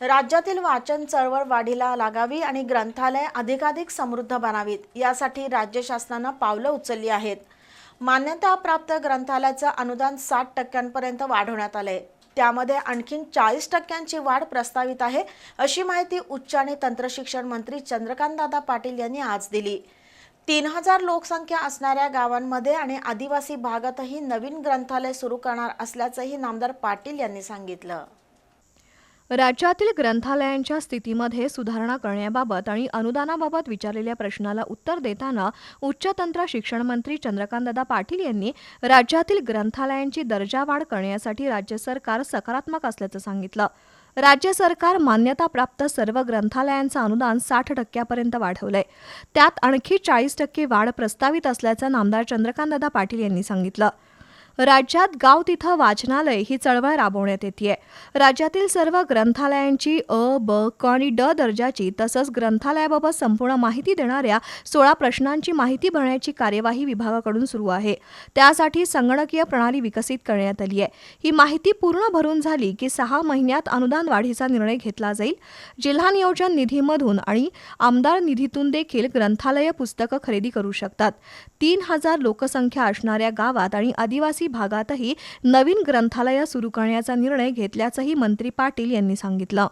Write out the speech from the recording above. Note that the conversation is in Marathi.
राज्यातील वाचन चळवळ वाढीला लागावी आणि ग्रंथालय अधिकाधिक समृद्ध बनावीत यासाठी राज्य शासनानं पावलं उचलली आहेत. मान्यताप्राप्त ग्रंथालयाचं अनुदान साठ टक्क्यांपर्यंत वाढवण्यात आलंय. त्यामध्ये आणखीन चाळीस टक्क्यांची वाढ प्रस्तावित आहे अशी माहिती उच्च आणि तंत्रशिक्षण मंत्री चंद्रकांतदादा पाटील यांनी आज दिली. तीन हजार लोकसंख्या असणाऱ्या गावांमध्ये आणि आदिवासी भागातही नवीन ग्रंथालय सुरू करणार असल्याचंही नामदार पाटील यांनी सांगितलं. राज्यातील ग्रंथालयांच्या स्थितीमध्ये सुधारणा करण्याबाबत आणि अनुदानाबाबत विचारलेल्या प्रश्नाला उत्तर देताना उच्च तंत्र शिक्षण मंत्री चंद्रकांतदादा पाटील यांनी राज्यातील ग्रंथालयांची दर्जावाढ करण्यासाठी राज्य सरकार सकारात्मक असल्याचं सांगितलं. राज्य सरकार मान्यताप्राप्त सर्व ग्रंथालयांचं अनुदान साठ टक्क्यापर्यंत वाढवलंय. त्यात आणखी चाळीस टक्के वाढ प्रस्तावित असल्याचं नामदार चंद्रकांतदादा पाटील यांनी सांगितलं. राज्यात गाव तिथं वाचनालय ही चळवळ राबवण्यात येते राज्यातील सर्व ग्रंथालयांची अ ब क आणि ड दर्जाची तसंच ग्रंथालयाबाबत संपूर्ण माहिती देणाऱ्या सोळा प्रश्नांची माहिती भरण्याची कार्यवाही विभागाकडून सुरू आहे. त्यासाठी संगणकीय प्रणाली विकसित करण्यात आली आहे. ही माहिती पूर्ण भरून झाली की सहा महिन्यात अनुदान वाढीचा निर्णय घेतला जाईल. जिल्हा नियोजन निधीमधून आणि आमदार निधीतून देखील ग्रंथालय पुस्तकं खरेदी करू शकतात. तीन हजार लोकसंख्या असणाऱ्या गावात आणि आदिवासी भागातही नवीन ग्रंथालय सुरू करण्याचा निर्णय घेतल्याचंही मंत्री पाटील यांनी सांगितलं.